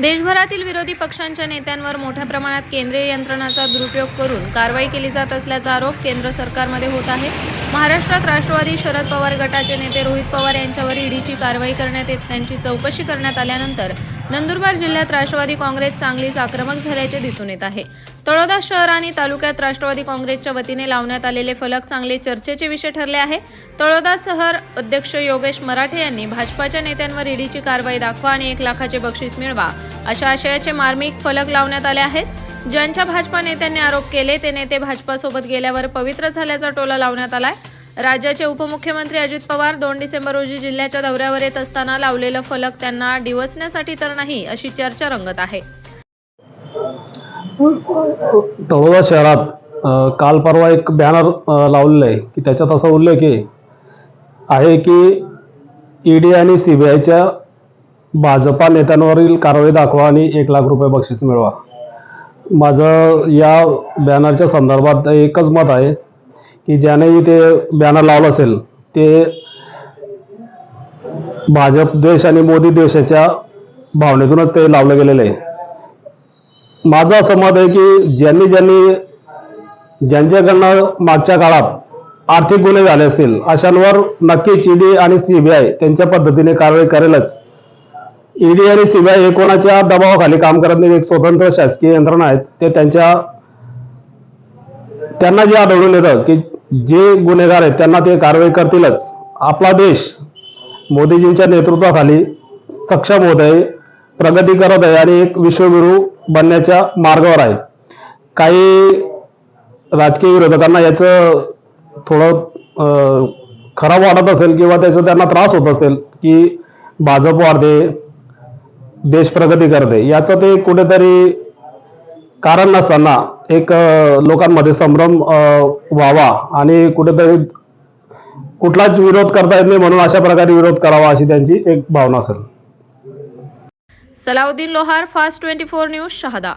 देशभरातील विरोधी पक्षांच्या नेत्यांवर मोठ्या प्रमाणात केंद्रीय यंत्रणाचा दुरुपयोग करून कारवाई केली जात असल्याचा आरोप केंद्र सरकारमध्ये होत आहे. महाराष्ट्रात राष्ट्रवादी शरद पवार गटाचे नेते रोहित पवार यांच्यावर ईडीची कारवाई करण्यात येत त्यांची चौकशी करण्यात आल्यानंतर नंदुरबार जिल्ह्यात राष्ट्रवादी काँग्रेस चांगलीच आक्रमक झाल्याचे दिसून येत आहे. तळोदा शहर आणि तालुक्यात राष्ट्रवादी काँग्रेसच्या वतीने लावण्यात आलेले फलक चांगले चर्चेचे विषय ठरले आहे. तळोदा शहर अध्यक्ष योगेश मराठे यांनी भाजपाच्या नेत्यांवर ईडीची कारवाई दाखवा आणि एक लाखाचे बक्षीस मिळवा अशा आशयाचे मार्मिक फलक लावण्यात आले आहेत. ज्यांच्या भाजपा नेत्यांनी आरोप केले ते नेते भाजपासोबत गेल्यावर पवित्र झाल्याचा टोला लावण्यात आलाय. राज्याचे उपमुख्यमंत्री अजित पवार दोन डिसेंबर रोजी जिल्ह्याच्या दौऱ्यावर येत असताना लावलेलं फलक त्यांना डिवचण्यासाठी तर नाही अशी चर्चा रंगत आहे. तळोदा शहरात काल परवा एक बॅनर लावलेला लावलेलं आहे की त्याच्यात असा उल्लेख आहे आहे की ईडी आणि सी बी आयच्या भाजपा नेत्यांवरील कारवाई दाखवा आणि एक लाख रुपये बक्षीस मिळवा. माझं या बॅनरच्या संदर्भात एकच मत आहे की ज्यानेही ते बॅनर लावलं असेल ते भाजप देश आणि मोदी देशाच्या भावनेतूनच ते लावलं गेलेलं आहे. माझं असं मत आहे की ज्यांनी ज्यांनी ज्यांच्याकडनं मागच्या काळात आर्थिक गुन्हे झाले असतील अशांवर नक्कीच ईडी आणि सीबीआय त्यांच्या पद्धतीने कारवाई करेलच. ईडी आणि सीबीआय हे कोणाच्या दबावाखाली काम करत नाही एक स्वतंत्र शासकीय यंत्रणा आहेत ते त्यांच्या त्यांना जे आढळून येतं की जे गुन्हेगार आहेत त्यांना ते कारवाई करतीलच. आपला देश मोदीजींच्या नेतृत्वाखाली सक्षम होत आहे प्रगती करत आहे आणि एक विश्वगुरू बनण्याच्या मार्गावर आहे. काही राजकीय विरोधकांना याचं थोडं खराब वाटत असेल किंवा त्याचा त्यांना त्रास होत असेल की भाजप वाढते देश प्रगती करते याचं ते कुठेतरी कारण नसताना एक लोकांमध्ये संभ्रम व्हावा आणि कुठेतरी कुठलाच विरोध करता येत नाही म्हणून अशा प्रकारे विरोध करावा अशी त्यांची एक भावना असेल. Salauddin Lohar fast twenty four news Shahada.